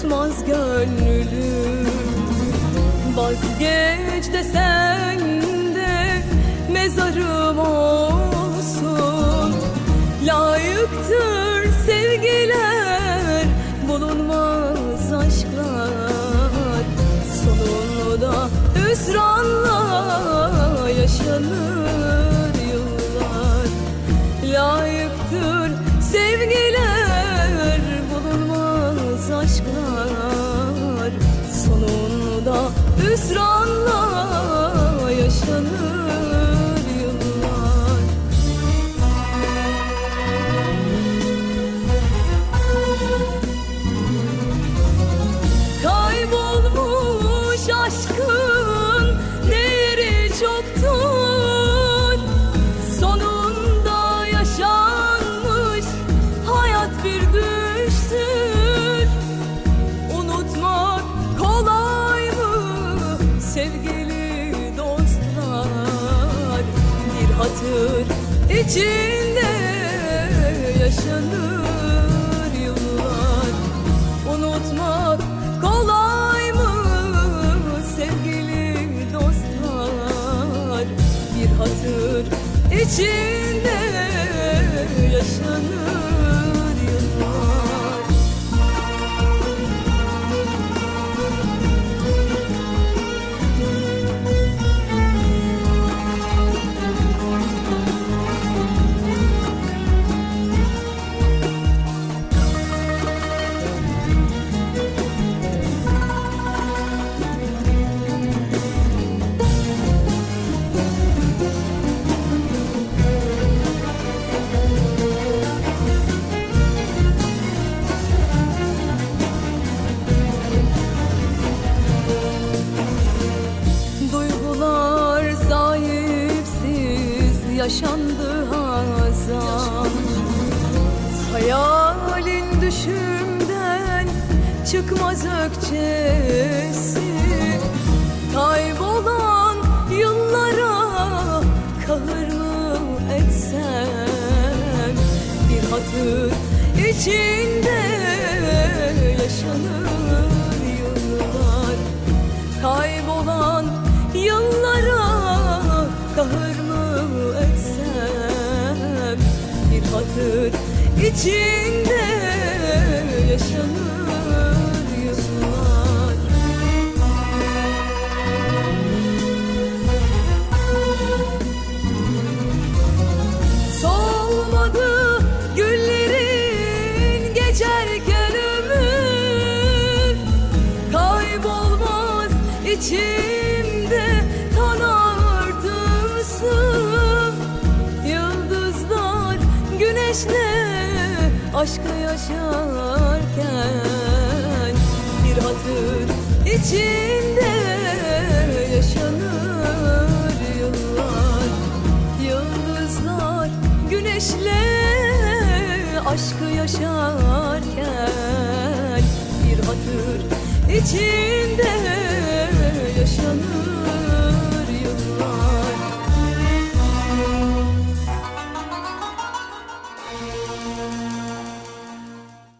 unutmaz gönlülüm Vazgeç desen de mezarım ol hüsranla yaşanır yıllar. Layıktır sevgiler bulunmaz aşklar. Sonunda hüsranla içinde yaşanır yıllar. Unutmak kolay mı sevgili dostlar? Bir hatır içinde yaşandı hazan. Hayalin düşümden çıkmaz ökçesi. Kaybolan yıllara kahır mı etsem? Bir hatır içinde yaşanır Hatır içinde yaşanır yıllar Solmadı güllerin geçerken ömür Kaybolmaz içimde güneşle aşkı yaşarken Bir hatır içinde yaşanır yıllar. Yıldızlar güneşle aşkı yaşarken Bir hatır içinde yaşanır